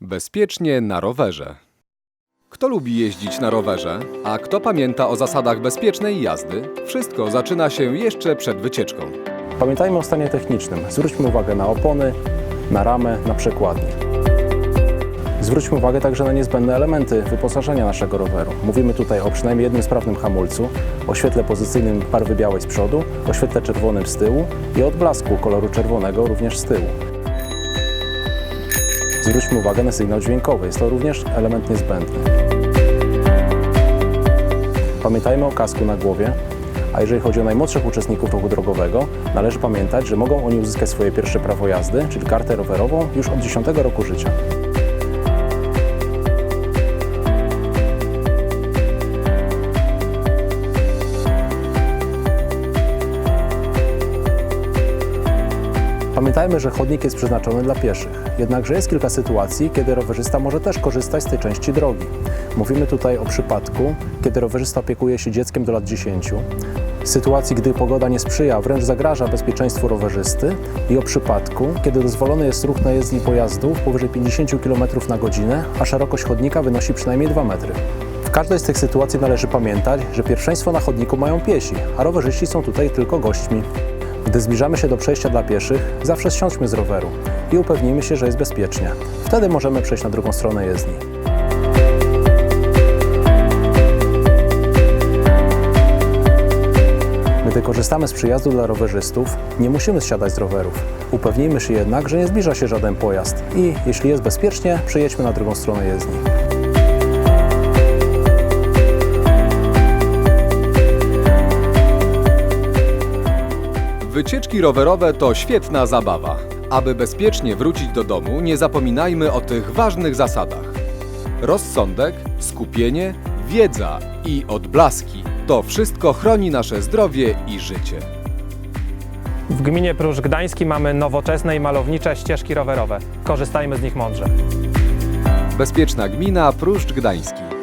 Bezpiecznie na rowerze. Kto lubi jeździć na rowerze, a kto pamięta o zasadach bezpiecznej jazdy? Wszystko zaczyna się jeszcze przed wycieczką. Pamiętajmy o stanie technicznym. Zwróćmy uwagę na opony, na ramę, na przekładnię. Zwróćmy uwagę także na niezbędne elementy wyposażenia naszego roweru. Mówimy tutaj o przynajmniej jednym sprawnym hamulcu, o świetle pozycyjnym barwy białej z przodu, o świetle czerwonym z tyłu i odblasku koloru czerwonego również z tyłu. Zwróćmy uwagę na sygnał dźwiękowy. Jest to również element niezbędny. Pamiętajmy o kasku na głowie, a jeżeli chodzi o najmłodszych uczestników ruchu drogowego, należy pamiętać, że mogą oni uzyskać swoje pierwsze prawo jazdy, czyli kartę rowerową, już od 10 roku życia. Pamiętajmy, że chodnik jest przeznaczony dla pieszych. Jednakże jest kilka sytuacji, kiedy rowerzysta może też korzystać z tej części drogi. Mówimy tutaj o przypadku, kiedy rowerzysta opiekuje się dzieckiem do lat 10, sytuacji, gdy pogoda nie sprzyja, wręcz zagraża bezpieczeństwu rowerzysty i o przypadku, kiedy dozwolony jest ruch na jezdni pojazdów powyżej 50 km na godzinę, a szerokość chodnika wynosi przynajmniej 2 metry. W każdej z tych sytuacji należy pamiętać, że pierwszeństwo na chodniku mają piesi, a rowerzyści są tutaj tylko gośćmi. Gdy zbliżamy się do przejścia dla pieszych, zawsze zsiądźmy z roweru i upewnijmy się, że jest bezpiecznie. Wtedy możemy przejść na drugą stronę jezdni. Gdy korzystamy z przyjazdu dla rowerzystów, nie musimy zsiadać z rowerów. Upewnijmy się jednak, że nie zbliża się żaden pojazd i jeśli jest bezpiecznie, przejedźmy na drugą stronę jezdni. Wycieczki rowerowe to świetna zabawa. Aby bezpiecznie wrócić do domu, nie zapominajmy o tych ważnych zasadach. Rozsądek, skupienie, wiedza i odblaski to wszystko chroni nasze zdrowie i życie. W gminie Pruszcz Gdański mamy nowoczesne i malownicze ścieżki rowerowe. Korzystajmy z nich mądrze. Bezpieczna gmina Pruszcz Gdański.